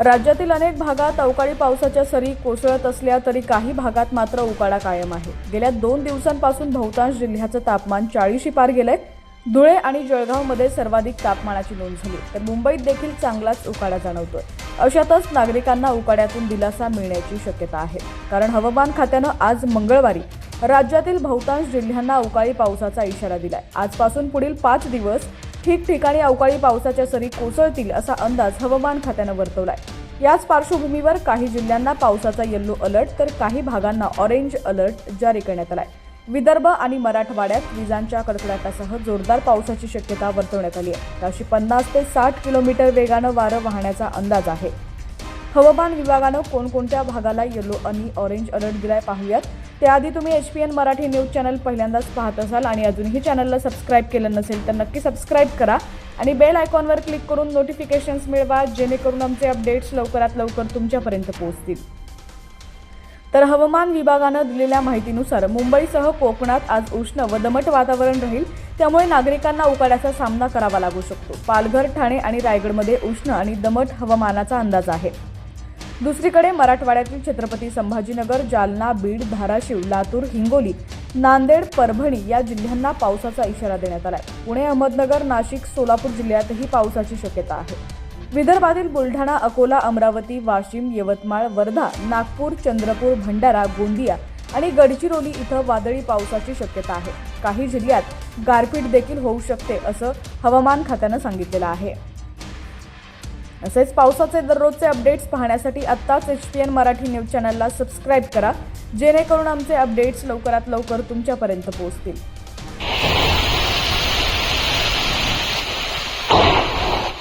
राज्यातील अनेक भागात अवकाळी पावसाच्या सरी कोसळत असल्या तरी काही भागात मात्र उकाडा कायम आहे. गेल्या दोन दिवसांपासून बहुतांश जिल्ह्याचं तापमान चाळीशी पार गेलंय. धुळे आणि जळगावमध्ये सर्वाधिक तापमानाची नोंद झाली. तर मुंबईत देखील चांगलाच उकाडा जाणवतोय. अशातच नागरिकांना उकाड्यातून दिलासा मिळण्याची शक्यता आहे. कारण हवामान खात्यानं आज मंगळवारी राज्यातील बहुतांश जिल्ह्यांना अवकाळी पावसाचा इशारा दिलाय. आजपासून पुढील पाच दिवस ठिकठिकाणी अवकाळी पावसाच्या सरी कोसळतील असा अंदाज हवामान खात्यानं वर्तवलाय. याच पार्श्वभूमीवर काही जिल्ह्यांना पावसाचा येल्लो अलर्ट तर काही भागांना ऑरेंज अलर्ट जारी करण्यात आलाय. विदर्भ आणि मराठवाड्यात विजांच्या कडकडाटासह जोरदार पावसाची शक्यता वर्तवण्यात आली आहे. अशी पन्नास ते साठ किलोमीटर वेगानं वारं वाहण्याचा अंदाज आहे. हवामान विभागानं कोणकोणत्या भागाला येलो आणि ऑरेंज अलर्ट दिलाय पाहूयात. त्याआधी तुम्ही H P N Marathi news channel पहिल्यांदाच पाहत असाल आणि अजूनही चॅनलला सबस्क्राईब केलं नसेल तर नक्की सबस्क्राईब करा आणि बेल आयकॉनवर क्लिक करून नोटिफिकेशन्स मिळवा जेणेकरून आमचे अपडेट्स लवकरात लवकर तुमच्यापर्यंत पोहोचतील. तर हवामान विभागानं दिलेल्या माहितीनुसार मुंबईसह कोकणात आज उष्ण व दमट वातावरण राहील त्यामुळे नागरिकांना उकाड्याचा सामना करावा लागू शकतो. पालघर ठाणे आणि रायगडमध्ये उष्ण आणि दमट हवामानाचा अंदाज आहे. दुसरीकडे मराठवाड्यातील छत्रपती संभाजीनगर जालना बीड धाराशिव लातूर हिंगोली नांदेड परभणी या जिल्ह्यांना पावसाचा इशारा देण्यात आलाय. पुणे अहमदनगर नाशिक सोलापूर जिल्ह्यातही पावसाची शक्यता आहे. विदर्भातील बुलढाणा अकोला अमरावती वाशिम यवतमाळ वर्धा नागपूर चंद्रपूर भंडारा गोंदिया आणि गडचिरोली इथं वादळी पावसाची शक्यता आहे. काही जिल्ह्यात गारपीट देखील होऊ शकते असं हवामान खात्यानं सांगितलेलं आहे. तसेच पावसाचे दररोजचे अपडेट्स पाहण्यासाठी आत्ताच H P N Marathi news चॅनलला सबस्क्राईब करा जेणेकरून आमचे अपडेट्स लवकरात लवकर तुमच्यापर्यंत पोहोचतील.